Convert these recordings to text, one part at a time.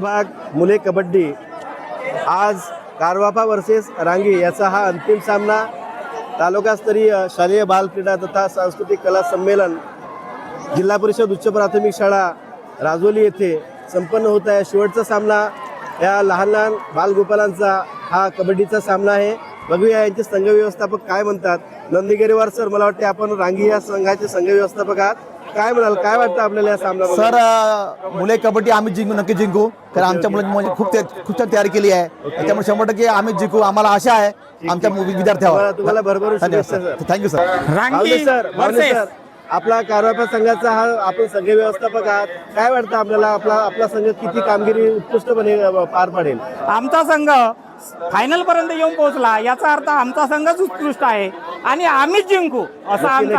भाग मुले कबड्डी. आज कारवापा वर्सेस रांगी याचा हा अंतिम सामना तालुकास्तरीय शालेय बालक्रीडा तथा सांस्कृतिक कला संमेलन जिल्हा परिषद उच्च प्राथमिक शाळा राजोली येथे संपन्न होत आहे. शेवटचा सामना या लहान लहान बालगोपालांचा हा कबड्डीचा सामना आहे. बघूया यांचे संघ व्यवस्थापक काय म्हणतात. नंदीगिरीवार सर मला वाटते आपण रांगी या संघाचे संघ व्यवस्थापक आहात. काय म्हणाल काय वाटतं आपल्याला या सामना सर अ, मुले कबड्डी आम्ही जिंकू नक्की जिंकू. कारण आमच्या मुलांनी म्हणजे खूप ते- खूप छान तयारी केली आहे. त्यामुळे शंभर टक्के आम्ही जिंकू. आम्हाला आशा आहे आमच्या मु- विद्यार्थ्यावर. तुम्हाला भरभरून धन्यवाद शुभेच्छा sir. Thank you sir Bhavne sir. Bhavne sir. आपला कारवापा संघाचा हा आपण संघ व्यवस्थापक आहात. काय वाटतं आपल्याला? आपला आपला संघ किती कामगिरी उत्कृष्टपणे अ, पार पाडेल? आमचा संघ फायनल पर्यंत येऊन पोहोचला. याचा अर्थ आमचा संघच उत्कृष्ट आहे आणि आम्हीच जिंकू असा आमचा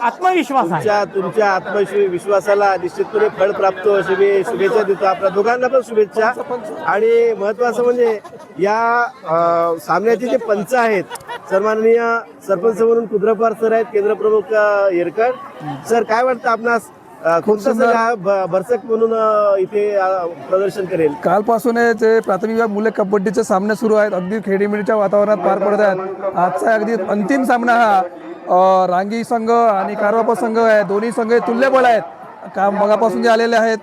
आत्मविश्वास आहे. तुमच्या तुमच्या आत्मविश्वासाला निश्चितपणे फळ प्राप्त हो अशी मी शुभेच्छा देतो आपल्या दोघांना पण शुभेच्छा. आणि महत्वाचं म्हणजे या अ, सामन्याचे जे पंच आहेत सन्माननीय सरपंच म्हणून कुद्रपार सर आहेत केंद्र प्रमुख अ, येरकड सर काय वाटतं आपणास? भ- भरसक म्हणून इथे प्रदर्शन करेल. कालपासून जे प्राथमिक विभाग मुले कबड्डीचे सामने सुरू आहेत. अगदी खेडीमेडीच्या वातावरणात पार पडत आहेत. आजचा अगदी अंतिम सामना हा रांगी संघ आणि कारवापा संघ आहे. दोन्ही संघ तुल्यबळ आहेत. का मगापासून जे आलेले आहेत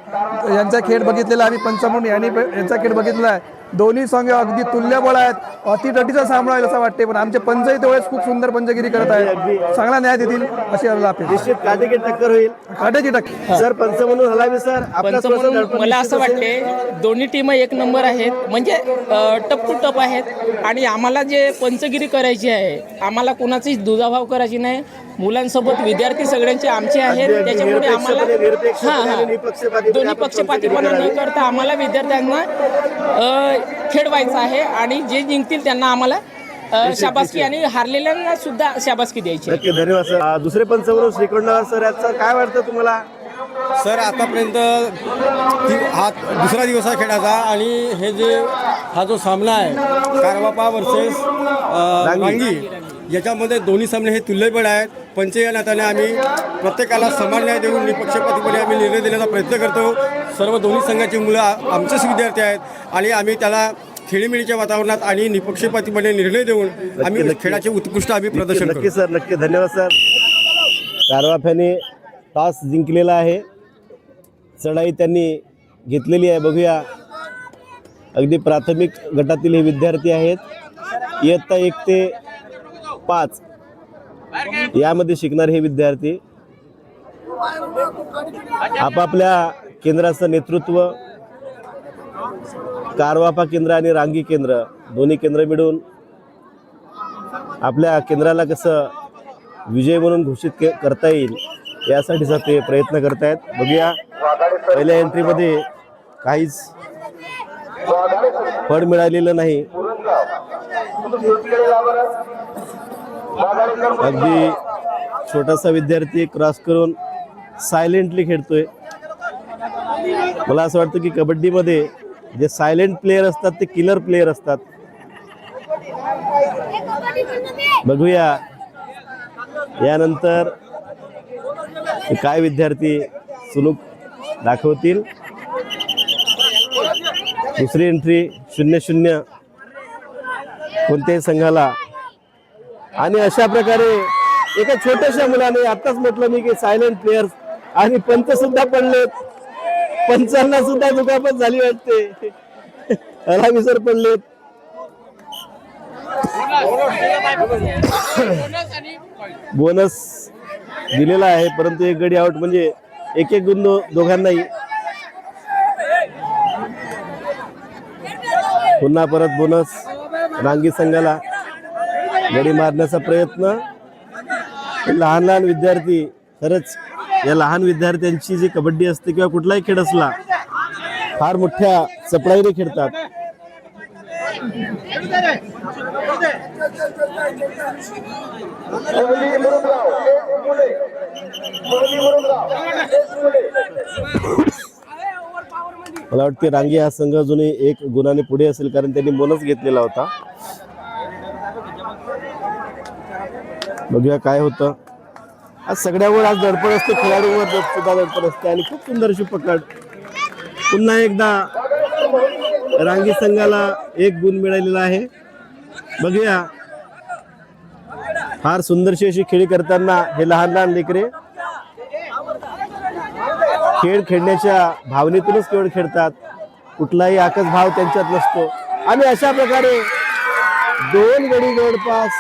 यांचा खेळ बघितलेला आम्ही पंच म्हणून यांनी यांचा खेळ बघितलेला आहे. दोन्ही संघ अगदी तुल्यबळ आहेत. अतिटटीचा सामना होईल असं वाटते पण आमचे पंचही तेवढेच खूप सुंदर पंचगिरी करत आहेत. चांगला न्याय देतील अशी आम्हाला अपेक्षा निश्चित काटेकी टक्कर होईल. काट्याची टक्के सर पंच म्हणून हलावी सर. आपला पंच थोडंसं म्हणून मला असं. वाटते दोन्ही टीम एक नंबर आहेत. म्हणजे टप टू टप आहेत. आणि आम्हाला जे पंचगिरी करायची आहे आम्हाला कोणाची दुजाभाव करायची नाही. मुलांसोबत विद्यार्थी सगळ्यांचे आमचे आहेत. त्याच्यामुळे आम्हाला हां आणि हां. दोन्ही पक्षपातीपणा न करता आम्हाला विद्यार्थ्यांना अ, खेळवायचं आहे आणि जे जिंकतील त्यांना आम्हाला शाबासकी आणि हारलेल्यांना सुद्धा शाबासकी द्यायची. नक्की धन्यवाद सर. दुसरे पंच म्हणून श्रीखंडराव सर याचं काय वाटतं तुम्हाला? सर आतापर्यंत हा दुसरा दिवस आहे खेळाचा आणि हे जे हा जो सामना आहे कारवापा वर्सेस रांगी. याच्यामध्ये दोन्ही सामने हे तुल्यबळ आहेत. पंच या नात्याने आम्ही प्रत्येकाला समान न्याय देऊन निपक्षपातीपणे आम्ही निर्णय देण्याचा प्रयत्न करतो. सर्व दोन्ही संघाची मुलं आमचेच विद्यार्थी आहेत आणि आम्ही त्याला खेळीमेळीच्या वातावरणात आणि निपक्षपातीपणे निर्णय देऊन आम्ही. खेळाचे उत्कृष्ट आम्ही प्रदर्शन नक्की सर. नक्की धन्यवाद सर. कारवाफ्याने टॉस जिंकलेला आहे. चढाई त्यांनी घेतलेली आहे. बघूया. अगदी प्राथमिक गटातील हे विद्यार्थी आहेत. इयत्ता एक ते पाच. यामध्ये शिकणारे हे विद्यार्थी. आपापल्या केंद्राचं नेतृत्व कारवापा केंद्र आणि रांगी केंद्र दोन्ही केंद्र मिळून आपल्या केंद्राला कसं विजय म्हणून घोषित के करता येईल यासाठीचा ते प्रयत्न करतायत. बघूया पहिल्या एंट्रीमध्ये काहीच फळ मिळालेलं नाही. अगदी छोटासा विद्यार्थी क्रॉस करून सायलेंटली खेळतोय. मला असं वाटतं की कबड्डीमध्ये जे सायलेंट प्लेयर असतात ते किलर प्लेयर असतात. बघूया. यानंतर काय विद्यार्थी सुलूक दाखवतील? दुसरी एंट्री शून्य शून्य. कोणत्याही संघाला आणि अशा प्रकारे एका छोट्याशा मुलाने आताच म्हटलं मी की सायलेंट प्लेयर्स आणि पंच सुद्धा पडलेत. पंचांना सुद्धा दुखापत झाली वाटते. अलाविसर पडलेत. बोनस दिलेला आहे परंतु एक गडी आउट म्हणजे एक एक गुण दोघांनाही. पुन्हा परत बोनस. रांगी संघाला. गडी मारण्याचा प्रयत्न. लहान लहान विद्यार्थी खरंच या लहान विद्यार्थ्यांची जी कबड्डी असते किंवा कुठलाही खेळ असला फार मोठ्या चपळाईने खेळतात. मला वाटते रांगी हा संघ अजूनही एक गुणाने पुढे असेल कारण त्यांनी बोनस घेतलेला होता. बघूया काय होतं. आज सगळ्यावर आज दडपण असते खेळाडूवर सुद्धा दडपण असते आणि खूप सुंदर अशी पकड. पुन्हा एकदा रांगी संघाला एक गुण मिळालेला आहे. बघूया. फार सुंदरशी अशी खेळी करताना हे लहान लहान लेकरे खेळ खेळण्याच्या भावनेतूनच केवळ खेळतात. कुठलाही आकस भाव त्यांच्यात नसतो. आणि अशा प्रकारे दोन गडी जवळपास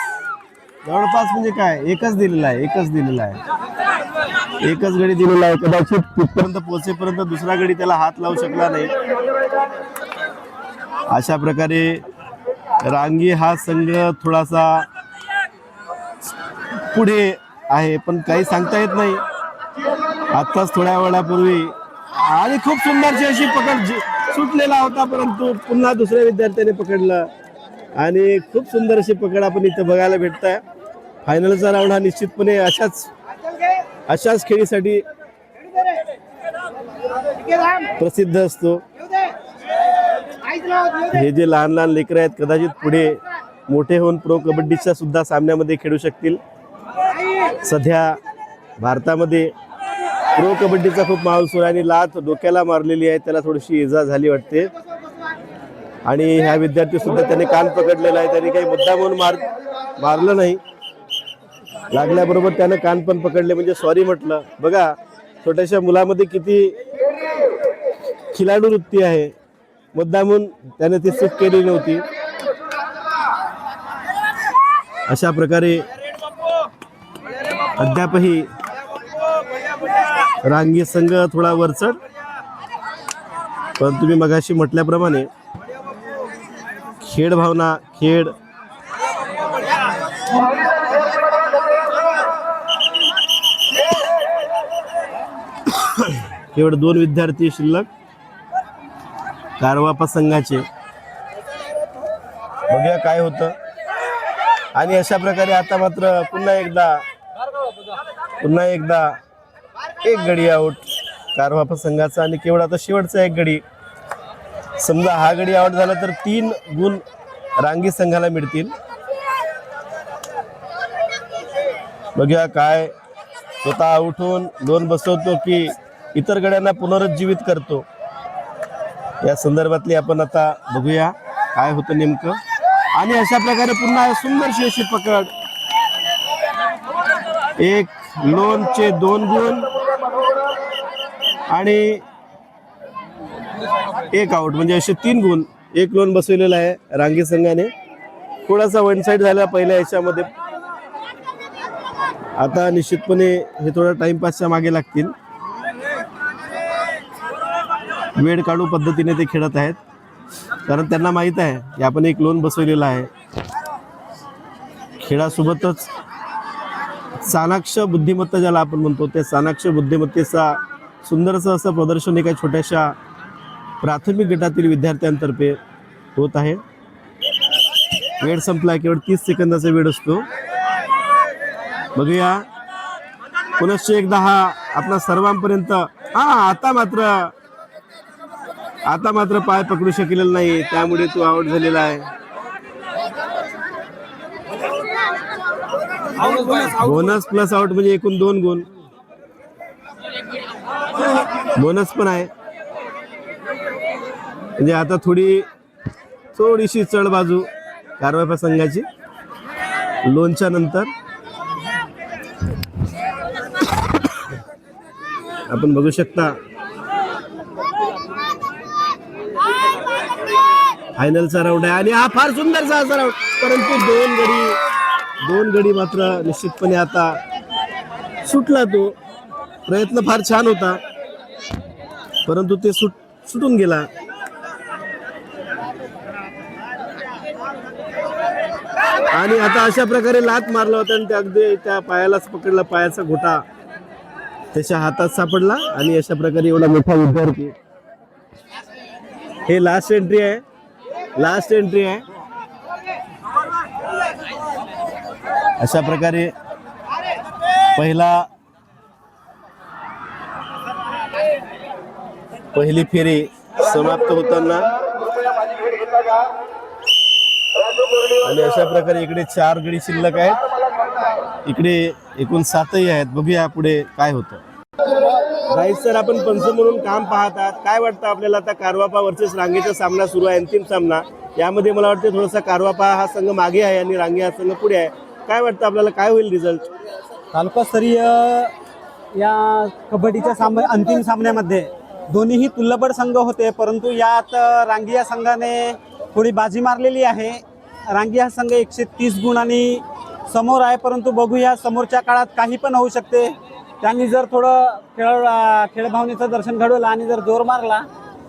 जवळपास म्हणजे काय? एकच दिलेला आहे एकच दिलेला आहे. एकच गडी दिलेला आहे कदाचित तिथपर्यंत पोहोचेपर्यंत दुसरा गडी त्याला हात लावू शकला नाही. अशा प्रकारे रांगी हा संघ थोडासा पुढे आहे पण काही सांगता येत नाही. आत्ताच थोड्या वेळापूर्वी आणि खूप सुंदरशी अशी पकड सुटलेला होता परंतु पुन्हा दुसऱ्या विद्यार्थ्याने पकडलं. आणि खूप सुंदर अशी पकड आपण इथं बघायला भेटत आहे फायनलचा राऊंड हा निश्चितपणे अशाच अशाच खेळीसाठी प्रसिद्ध असतो. हे जे लहान लहान लेकरं आहेत कदाचित पुढे मोठे होऊन प्रो कबड्डीच्या सुद्धा सामन्यामध्ये खेळू शकतील. सध्या भारतामध्ये प्रो कबड्डीचा खूप माहोल सुरू आहे आणि लात डोक्याला मारलेली आहे त्याला थोडीशी इजा झाली वाटते. आणि ह्या विद्यार्थी सुद्धा त्याने कान पकडलेला आहे. त्याने काही मुद्दा म्हणून मार मारलं नाही. लागल्याबरोबर त्यानं कान पण पकडले. म्हणजे सॉरी म्हटलं. बघा छोट्याशा मुलामध्ये किती खिलाडू वृत्ती आहे. मुद्दामून त्याने ती चूक केली नव्हती. अशा प्रकारे अद्यापही रांगी संघ थोडा वरचढ. पण तुम्ही मगाशी म्हटल्याप्रमाणे खेळ भावना खेळ. केवळ दोन विद्यार्थी शिल्लक. कारवापा संघाचे. बघूया काय होतं. आणि अशा प्रकारे आता मात्र पुन्हा एकदा पुन्हा एकदा एक गडी आउट कारवापा संघाचा आणि केवळ आता शेवटचा एक गडी. समजा हा गडी आउट झाला तर तीन गुण रांगी संघाला मिळतील. बघूया काय स्वतः उठून दोन बसवतो की इतर गड्यांना पुनरुज्जीवित करतो. या संदर्भातली आपण आता बघूया काय होतं नेमकं. आणि अशा प्रकारे पुन्हा सुंदरशी अशी पकड. एक लोनचे दोन गुण. आणि एक आउट म्हणजे असे तीन गुण. एक लोन बसवलेला आहे रांगी संघाने. थोडासा वन साईड झाला पहिल्या याच्यामध्ये. आता निश्चितपणे हे थोडं टाइमपासच्या मागे लागतील. वेळ काढू पद्धतीने ते खेळत आहेत. कारण त्यांना माहीत आहे की आपण एक लोन बसवलेला आहे. खेळासोबतच चाणाक्ष बुद्धिमत्ता ज्याला आपण म्हणतो त्या चाणाक्ष बुद्धिमत्तेचा सुंदरसं असं प्रदर्शन एका छोट्याशा प्राथमिक गटातील विद्यार्थ्यांतर्फे होत आहे. वेळ संपला केवळ तीस सेकंदाचा वेळ असतो. बघूया. पुनश्च एकदा हा आपला सर्वांपर्यंत हा आता मात्र आता मात्र पाय पकडू शकलेला नाही त्यामुळे तो आउट झालेला आहे. बोनस प्लस आउट म्हणजे एकूण दोन गुण. बोनस पण आहे. म्हणजे आता थोडी थोडीशी चढ बाजू कारवाई संघाची लोनच्या नंतर. आपण बघू शकता. फायनलचा राऊंड आहे आणि हा फार सुंदरचा असा राऊंड. परंतु दोन गडी दोन गडी मात्र निश्चितपणे आता सुटला तो. प्रयत्न फार छान होता. परंतु ते सुट सुटून गेला. आणि आता अशा प्रकारे लात मारला होता आणि ते अगदी त्या पायालाच पकडला पायाचा घोटा. त्याच्या हातात सापडला आणि अशा प्रकारे एवढा मोठा विद्यार्थी हे लास्ट एंट्री आहे. लास्ट एंट्री आहे. अशा प्रकारे पहिला पहिली फेरी समाप्त होताना आणि अशा प्रकारे इकडे चार गडी शिल्लक आहेत. इकडे एकूण सातही आहेत. बघूया पुढे काय होतं. राईत सर आपण पंच म्हणून काम पाहतात. काय वाटतं आपल्याला आता कारवापा वर्सेस रांगेचा सामना सुरू आहे अंतिम सामना? यामध्ये मला वाटतं थोडासा कारवापा हा संघ मागे आहे आणि रांगे हा संघ पुढे आहे. काय वाटतं आपल्याला? काय होईल रिझल्ट तालुकास्तरीय या कबड्डीच्या सामने अंतिम सामन्यामध्ये दोन्हीही तुल्यबळ संघ होते परंतु यात रांगी या संघाने थोडी बाजी मारलेली आहे. रांगी हा संघ एकशे तीस गुणांनी समोर आहे परंतु बघूया समोरच्या काळात काही पण होऊ शकते. त्यांनी जर थोडं खेळ खेळभावनेचं दर्शन घडवलं आणि जर जोर मारला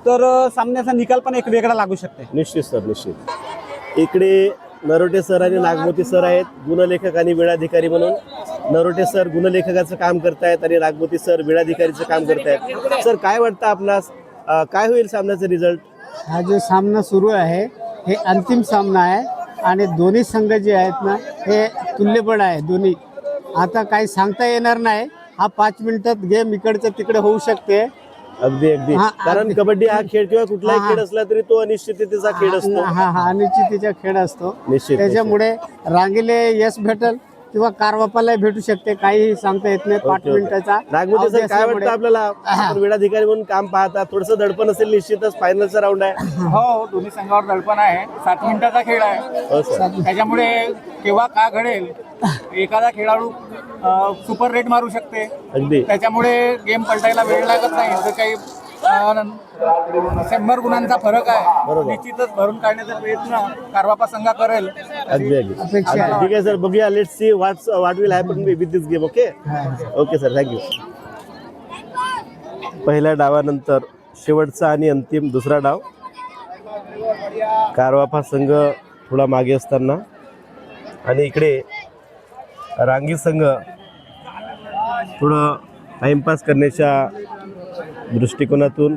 तर सामन्याचा निकाल पण एक वेगळा लागू शकते. निश्चित सर निश्चित. इकडे नरोटे सर आणि नागमोती सर आहेत गुणलेखक आणि वेळाधिकारी म्हणून. नरोटे सर गुणलेखकाचं काम करतायत आणि नागमोती सर वेळाधिकारीचं काम करतायत. सर काय वाटतं आपणास? काय होईल सामन्याचा रिझल्ट? हा जो सामना सुरू आहे हे अंतिम सामना आहे. आणि दोन्ही संघ जे आहेत ना हे तुल्यबळ आहे दोन्ही. आता काही सांगता येणार नाही. हा पाच मिनिटात गेम इकडचं तिकडे होऊ शकते. अगदी अगदी. हा, कारण अगदी. कबड्डी हा खेळ किंवा कुठलाही हा, हा. खेळ असला तरी तो अनिश्चिततेचा खेळ असतो. हा हा अनिश्चितीचा खेळ असतो. निश्चित. त्याच्यामुळे रांगेले यश भेटल. किंवा कारवापाला भेटू शकते काही सांगता येत नाही पाच ओके, ओके. मिनिटाचा. नागमोती अवधी सर काय असल्यामुळे- वाटतं आपल्याला? आपण वेळाधिकारी म्हणून काम पाहता थोडस दडपण असेल निश्चितच फायनलचा राऊंड आहे. हो दोन्ही संघावर दडपण आहे. सात मिनिटाचा खेळ आहे. हो सर त्याच्यामुळे केव्हा का घडेल एखादा खेळाडू सुपर रेट मारू शकते. अगदी. त्याच्यामुळे गेम पलटायला वेळ लागत नाही. जर काही अं, शंभर गुणांचा फरक आहे बरोबर. निश्चितच भरून काढण्याचा प्रयत्न कारवापा संघा करेल. अगदी अगदी. अपेक्षा आहे. ठीक आहे सर. बघूया. Let see what's what will happen with this game okay okay sir thank you पहिल्या डावानंतर शेवटचा आणि अंतिम दुसरा डाव. कारवाफा संघ थोडा मागे असताना. आणि इकडे रांगी संघ थोडं टाइमपास करण्याच्या दृष्टिकोनातून.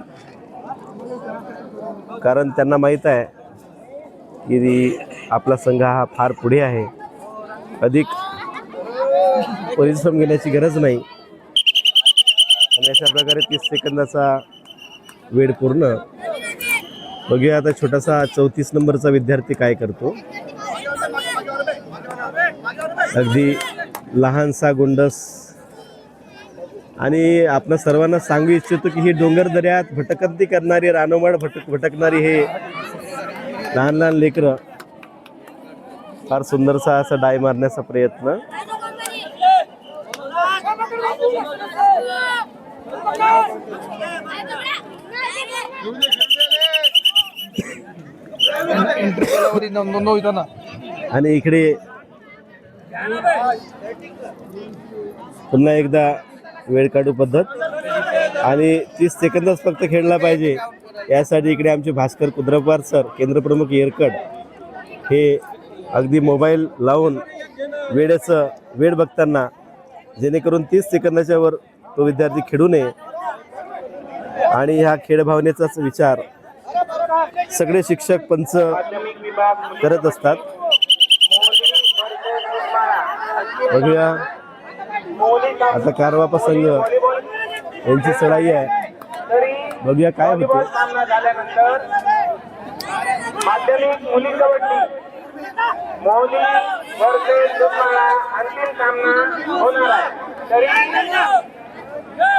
कारण त्यांना माहीत आहे की आपला संघ हा फार पुढे आहे. अधिक परिश्रम घेण्याची गरज नाही. आणि अशा प्रकारे तीस सेकंदाचा वेळ पूर्ण. बघूया आता छोटासा चौतीस नंबरचा विद्यार्थी काय करतो. अगदी लहानसा गुंडस. आणि आपण सर्वांना सांगू इच्छितो की ही डोंगर दऱ्यात भटकंती करणारी रानोमाड भटक भटकणारी हे लहान लहान लेकरं फार सुंदरसा असा डाय मारण्याचा प्रयत्न. आणि इकडे पुन्हा एकदा वेळ काढू पद्धत. आणि तीस सेकंदच फक्त खेळला पाहिजे. यासाठी इकडे आमचे भास्कर कुद्रपार सर केंद्रप्रमुख येरकड हे अगदी मोबाईल लावून वेळेचं वेळ बघताना जेणेकरून तीस सेकंदाच्या वर तो विद्यार्थी खेळू नये. आणि ह्या खेळ भावनेचाच विचार सगळे शिक्षक पंच करत असतात. बघूया. आता कारवापा संघ यांची चढाई आहे. बघूया काय होते. माध्यमिक मुली कबड्डी मौली वर्सेस दुधमाळा अंतिम सामना होणार आहे तरी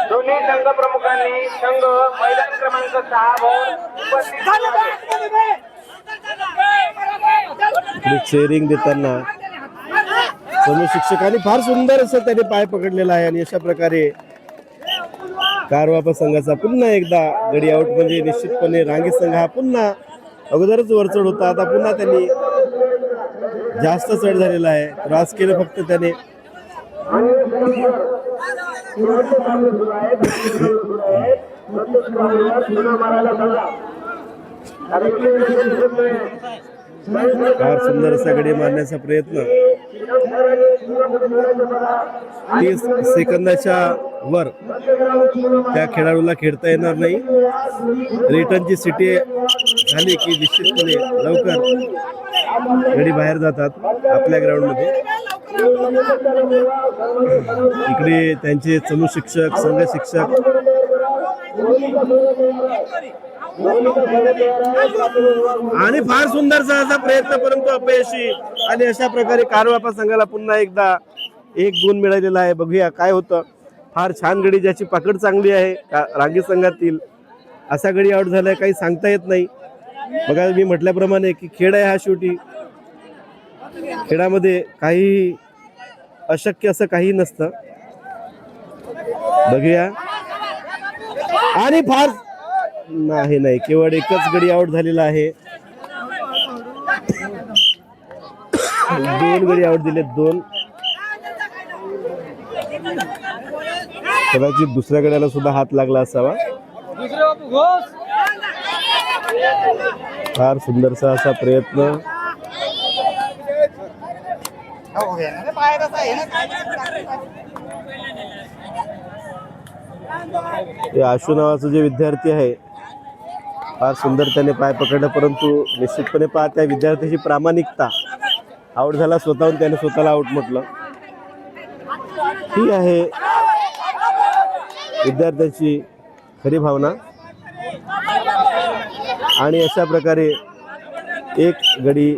दोन्ही संघ प्रमुखांनी संघ मैदान क्रमांक सहा वर उपस्थित आहे. चेअरिंग देताना समोर शिक्षकांनी फार सुंदर असं त्याने पाय पकडलेला आहे आणि अशा प्रकारे कारवापा संघाचा पुन्हा एकदा गडी आउट म्हणजे निश्चितपणे रांगीत संघ हा पुन्हा अगोदरच वरचढ होता आता पुन्हा त्यांनी जास्त चढ झालेला आहे. त्रास केलं फक्त त्याने. फार सुंदर असा गडी मारण्याचा प्रयत्न. तीस सेकंदाच्या वर त्या खेळाडूला खेळता येणार नाही. रिटर्नची सिटी झाली की निश्चितपणे लवकर गडी बाहेर जातात आपल्या ग्राउंडमध्ये इकडे त्यांचे चमू शिक्षक संघ शिक्षक. आणि फार सुंदरसा असा प्रयत्न परंतु अपयशी आणि अशा प्रकारे कारवापा संघाला पुन्हा एकदा एक गुण मिळालेला आहे. बघूया काय होतं. फार छान गडी ज्याची पकड चांगली आहे का- रांगी संघातील. असा गडी आउट झालाय काही सांगता येत नाही. बघा मी म्हटल्याप्रमाणे की खेळ आहे हा शेवटी. खेळामध्ये काही अशक्य असं काही नसतं. बघूया. आणि फार नाही नाही. केवळ एकच गडी आउट झालेला आहे. दोन गडी आउट दिले दोन. कदाचित दुसऱ्या गड्याला सुद्धा हात लागला असावा. फार सुंदरसा असा प्रयत्न. हे आशू नावाचं जे विद्यार्थी आहे फार सुंदर त्याने पाय पकडलं परंतु निश्चितपणे पहा त्या विद्यार्थ्याची प्रामाणिकता आउट झाला स्वतःहून त्याने स्वतःला आउट म्हटलं. ही आहे विद्यार्थ्याची खरी भावना. आणि अशा प्रकारे एक गडी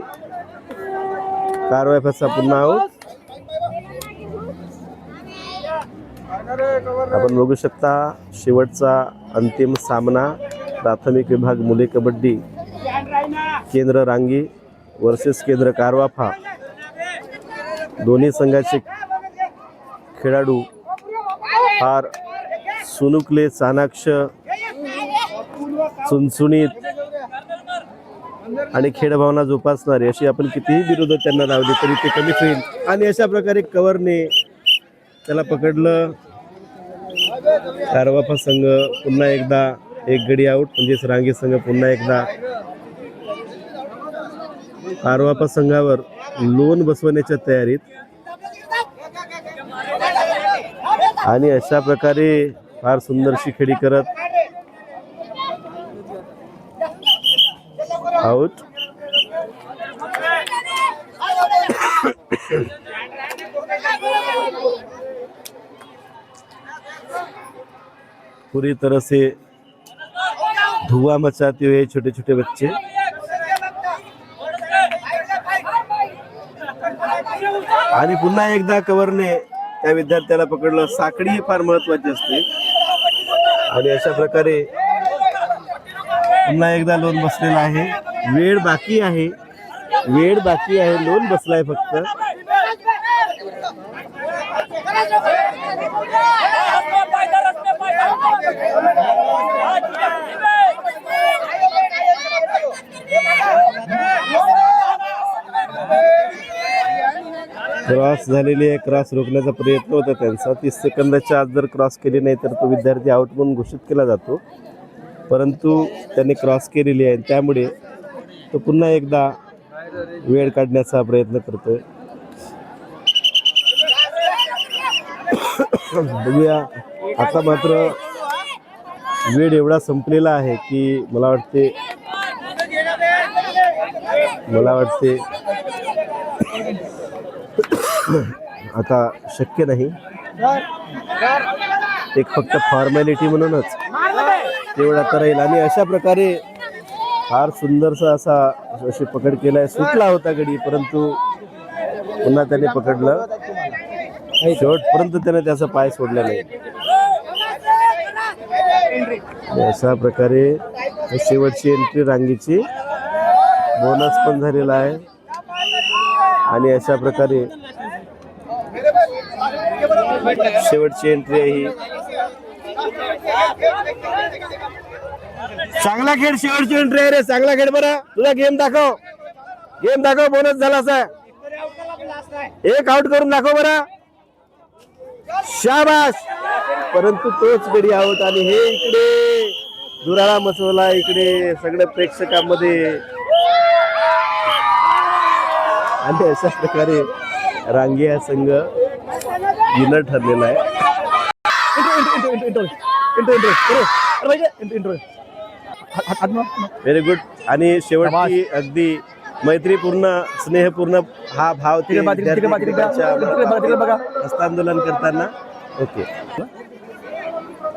कारवाई फसा पुन्हा आहोत. आपण बघू शकता शेवटचा अंतिम सामना प्राथमिक विभाग मुले कबड्डी केंद्र रांगी वर्सेस केंद्र कारवाफा दोन्ही संघाचे खेळाडू फार सुनुकले चाणाक्ष चुणचुणीत आणि खेळभावना जोपासणारे अशी आपण कितीही विरोध त्यांना लावली तरी ते कमी होईल. आणि अशा प्रकारे कवरने त्याला पकडलं. कारवाफा संघ पुन्हा एकदा एक गडी आऊट म्हणजेच रांगी संघ पुन्हा एकदा. आरवापा संघावर लोन बसवण्याच्या तयारीत. आणि अशा प्रकारे फार सुंदरशी खेळी करत आऊट पूरी तरह से धुआं मचाते हुए छोटे छोटे बच्चे। आणि पुन्हा एकदा कवरने त्या विद्यार्थ्याला पकडलं. साखळी ही फार महत्वाची असते. आणि अशा प्रकारे पुन्हा एकदा लोन बसलेला आहे. वेळ बाकी आहे. वेळ बाकी आहे. लोन बसलाय फक्त. क्रॉस झालेली आहे क्रॉस रोखण्याचा प्रयत्न होता त्यांचा. तीस सेकंदाच्या आत जर क्रॉस केली नाही तर तो विद्यार्थी आउट म्हणून घोषित केला जातो. परंतु त्यांनी क्रॉस केलेली आहे त्यामुळे तो पुन्हा एकदा वेळ काढण्याचा प्रयत्न करतोय. बघूया. आता मात्र वेळ एवढा संपलेला आहे की मला वाटते मला वाटते आता शक्य नाही. एक फक्त फॉर्मॅलिटी म्हणूनच. तेवढा आता राहील. आणि अशा प्रकारे फार सुंदरसा असा अशी पकड केलाय. सुटला होता गडी परंतु पुन्हा त्याने पकडलं. शेवटपर्यंत त्याने त्याचा पाय सोडला नाही. अशा प्रकारे शेवटची एंट्री रांगीची बोनस पण झालेला आहे. आणि अशा प्रकारे शेवटची एंट्री आहे ही. चांगला खेळ शेवटची एंट्री आहे रे. चांगला खेळ बरं. तुला गेम दाखव. गेम दाखव बोनस झाला असा. एक आउट करून दाखव बरं. शाबास. परंतु तोच गडी आहोत आणि हे इकडे. दुराळा मसवला इकडे सगळ्या प्रेक्षकांमध्ये. आणि अशा प्रकारे रांगिया संघ विनर ठरलेला आहे. व्हेरी गुड आणि शेवटची अगदी मैत्रीपूर्ण स्नेहपूर्ण हा भाव ते. हस्तांदोलन करताना. ओके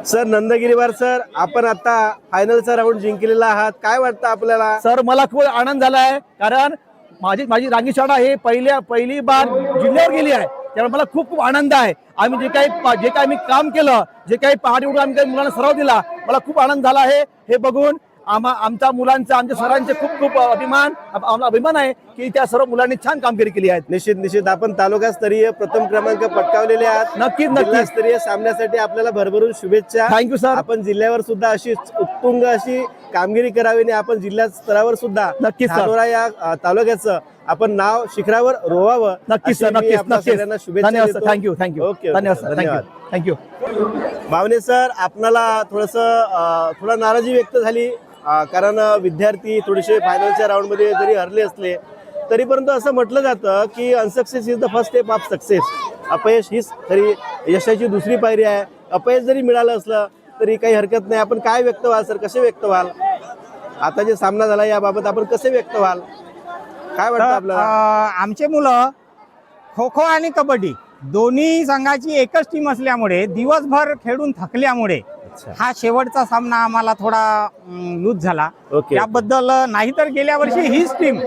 सर नंदगिरीवार सर आपण आता फायनलचा राऊंड जिंकलेला आहात. काय वाटतं आपल्याला? सर मला खूप आनंद झाला आहे कारण माझी माझी रांगी शाळा हे पहिल्या पहिली बार जिल्ह्यावर गेली आहे. त्यामुळे मला खूप खूप आनंद आहे. आम्ही जे काही जे काही आम्ही काम केलं जे काही पहाटे उठून आम्ही काही मुलांना सराव दिला मला खूप आनंद झाला आहे. हे बघून आम्हा आमच्या मुलांचा आमच्या सरांचे खूप खूप अभिमान आम्हाला अभिमान आहे की त्या सर्व मुलांनी छान कामगिरी केली आहे. निश्चित निश्चित. आपण तालुकास्तरीय प्रथम क्रमांक पटकावलेले आहात. नक्कीच, नक्कीच. जिल्हास्तरीय सामन्यासाठी आपल्याला भरभरून शुभेच्छा. You, sir. आपण जिल्ह्यावर सुद्धा अशी उत्तुंग अशी कामगिरी करावी आणि आपण जिल्हा स्तरावर सुद्धा नक्कीच, या तालुक्याचं आपण नाव शिखरावर रोवावं नक्कीच सर नक्कीच नक्कीच. सगळ्यांना शुभेच्छा. Sir thank you thank you okay, sir, sir धन्यवाद. Thank you thank you Bhavne sir आपणाला थोडस थोडा नाराजी व्यक्त झाली. कारण विद्यार्थी थोडेसे फायनलच्या राऊंडमध्ये जरी हरले असले तरी परंतु असं म्हटलं जातं की unsuccess is the first step of success अपयश हीच खरी यशाची दुसरी पायरी आहे. अपयश जरी मिळालं असलं तरी काही हरकत नाही. आपण काय व्यक्त व्हाल सर? कसे व्यक्त व्हाल? आता जे सामना झाला याबाबत आपण कसे व्यक्त व्हाल? काय वाटतं तर, अं, आमचे मुलं खो खो आणि कबड्डी. दोन्ही संघाची एकच टीम असल्यामुळे दिवसभर खेळून थकल्यामुळे हा शेवटचा सामना आम्हाला थोडा लूज झाला. ओके. त्याबद्दल नाहीतर गेल्या वर्षी हीच टीम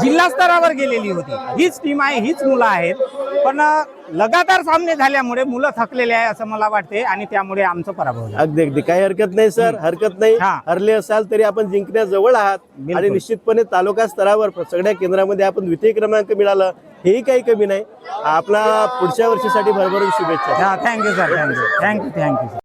जिल्हा स्तरावर गेलेली होती. हीच टीम आहे हीच मुलं आहेत. पण लगातार सामने झाल्यामुळे मुलं थकलेले आहे असं मला वाटते आणि त्यामुळे आमचं पराभव अगदी अगदी. काही हरकत नाही सर. हरकत नाही. हा. हरले असाल तरी आपण जिंकण्याजवळ आहात. आणि निश्चितपणे तालुका स्तरावर सगळ्या केंद्रामध्ये आपण द्वितीय क्रमांक मिळालं. हेही काही कमी नाही. आपला पुढच्या वर्षीसाठी भरभरून शुभेच्छा. Thank you sir thank you thank you thank you